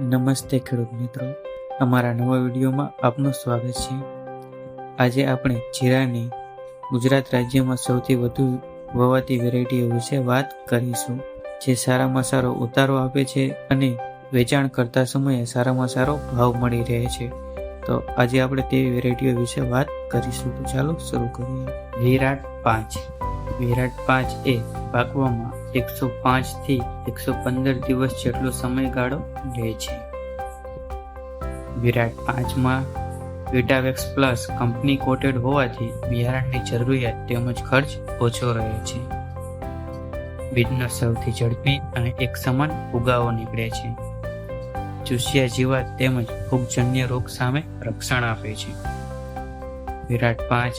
નમસ્તે ખેડૂત મિત્રો. અમારા નવા વિડીયોમાં આપનું સ્વાગત છે. આજે આપણે જીરાની ગુજરાત રાજ્યમાં સૌથી વધુ વવાતી વેરાયટીઓ વિશે વાત કરીશું, જે સારામાં સારો ઉતારો આપે છે અને વેચાણ કરતા સમયે સારામાં સારો ભાવ મળી રહે છે. તો આજે આપણે તેવી વેરાયટીઓ વિશે વાત કરીશું. ચાલો શરૂ કરીએ. વિરાટ પાંચ. વિરાટ પાંચ એ પાકવામાં એકસો પાંચથી એકસો પંદર દિવસ જેટલો સમયગાળો લે છે. વિરાટ પાંચમાં વિટાવેક્સ પ્લસ કંપની કોટેડ હોવાથી બિયારણની જરૂરિયાત તેમજ ખર્ચ ઓછો રહે છે. બીજનો સૌથી ઝડપી અને એક સમાન ઉગાવો નીકળે છે. ચૂસિયા જીવાત તેમજ ફૂગજન્ય રોગ સામે રક્ષણ આપે છે. વિરાટ પાંચ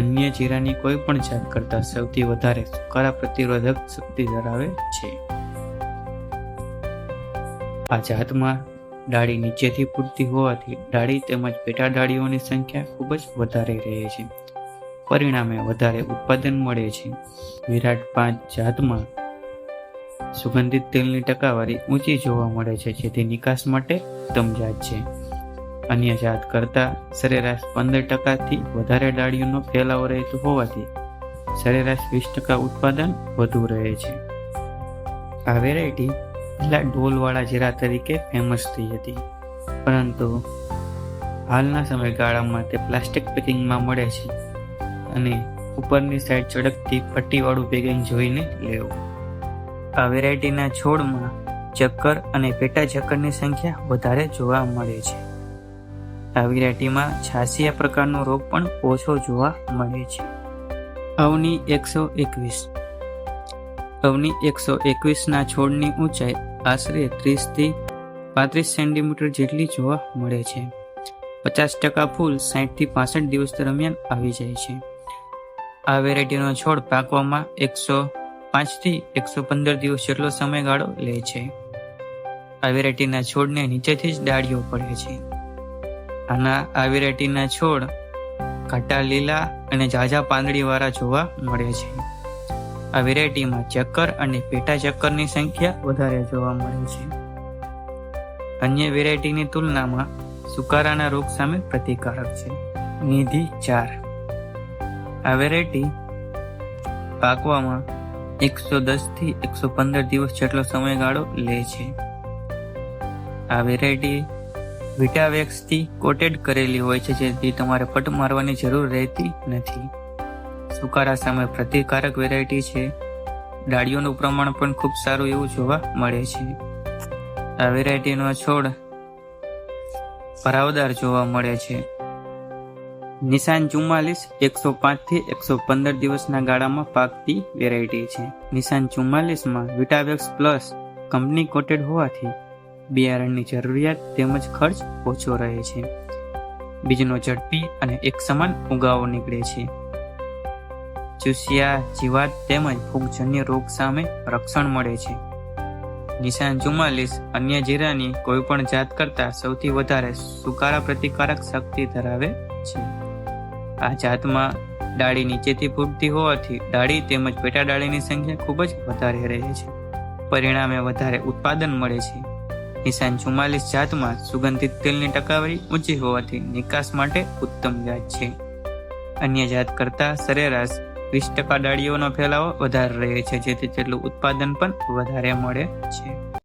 અન્ય જીરાની કોઈ પણ જાત કરતાં સૌથી વધારે સુકારા પ્રતિરોધક શક્તિ ધરાવે છે. આ જાતમાં ડાળી નીચેથી પૂરતી હોવાથી ડાળી તેમજ પેટા ડાળીઓની સંખ્યા ખૂબ જ વધારે રહે છે. પરિણામે વધારે ઉત્પાદન મળે છે. વિરાટ પાંચ જાતમાં સુગંધિત તેલની ટકાવારી ઊંચી જોવા મળે છે, જેથી નિકાસ માટે ઉત્તમ જાત છે. અન્ય જાત કરતાં સરેરાશ પંદર ટકાથી વધારે ડાળીઓનો ફેલાવો રહેતો હોવાથી સરેરાશ વીસ ટકા ઉત્પાદન વધુ રહે છે. આ વેરાયટી પહેલાં ઢોલવાળા જીરા તરીકે ફેમસ થઈ હતી. પરંતુ હાલના સમયગાળામાં તે પ્લાસ્ટિક પેકિંગમાં મળે છે અને ઉપરની સાઈડ ચડકતી પટ્ટીવાળું પેકિંગ જોઈને લેવું. આ વેરાયટીના છોડમાં ચક્કર અને પેટા ચક્કરની સંખ્યા વધારે જોવા મળે છે. આ વેરાયટીમાં છાસિયા પ્રકારનો રોગ પણ ઓછો જોવા મળે છે. અવની એકસો એકવીસ. અવની એકસો એકવીસના છોડની ઊંચાઈ આશરે ત્રીસથી પાંત્રીસ સેન્ટીમીટર જેટલી જોવા મળે છે. પચાસ ટકા ફૂલ સાહીઠથી પાસઠ દિવસ દરમિયાન આવી જાય છે. આ વેરાયટીનો છોડ પાકવામાં એકસો પાંચથી એકસો પંદર દિવસ જેટલો સમયગાળો લે છે. આ વેરાયટીના છોડને નીચેથી જ ડાળીઓ પડે છે. આના આ વેરાયટીના છોડ ઘાટા લીલા અને ઝાઝા પાંદડીવાળા જોવા મળે છે. આ વેરાયટીમાં ચક્કર અને પેટા ચક્કરની સંખ્યા વધારે જોવા મળે છે. અન્ય વેરાયટીની તુલનામાં સુકારાના રોગ સામે પ્રતિકારક છે. નિધિ ચાર. આ વેરાયટી પાકવામાં એકસો દસથી એકસો પંદર દિવસ જેટલો સમયગાળો લે છે. આ વેરાયટી વિટાવેક્સથી કોટેડ કરેલી હોય છે, જેથી તમારે પટ મારવાની જરૂર રહેતી નથી. સુકારા સામે પ્રતિકારક વેરાયટી છે. ડાળીઓનું પ્રમાણ પણ ખૂબ સારું એવું જોવા મળે છે. આ વેરાયટીનો છોડ ભરાવદાર જોવા મળે છે. નિશાન ચુમ્માલીસ, એકસો પાંચથી એકસો પંદર દિવસના ગાળામાં પાકતી વેરાયટી છે. નિશાન ચુમ્માલીસમાં વિટાવેક્સ પ્લસ કંપની કોટેડ હોવાથી બિયારણની જરૂરિયાત તેમજ ખર્ચ ઓછો રહે છે. બીજનો ઝડપી અને એક સમાન ઉગાવો નીકળે છે. ચૂસિયા, જીવાત તેમજ ફૂગજન્ય રોગ સામે રક્ષણ મળે છે. નિશાન ચુમ્માલીસ, અન્ય જીરાની કોઈપણ જાત કરતાં સૌથી વધારે સુકારા પ્રતિકારક શક્તિ ધરાવે છે. આ જાતમાં ડાળી નીચેથી ફૂટતી હોવાથી ડાળી તેમજ પેટા ડાળીની સંખ્યા ખૂબ જ વધારે રહે છે. પરિણામે વધારે ઉત્પાદન મળે છે. નિશાન ચુમ્માલીસ જાતમાં સુગંધિત તેલની ટકાવારી ઊંચી હોવાથી નિકાસ માટે ઉત્તમ જાત છે. અન્ય જાત કરતાં સરેરાશ વીસ ટકા ડાળીઓનો ફેલાવો વધારે રહે છે, જેથી તેટલું ઉત્પાદન પણ વધારે મળે છે.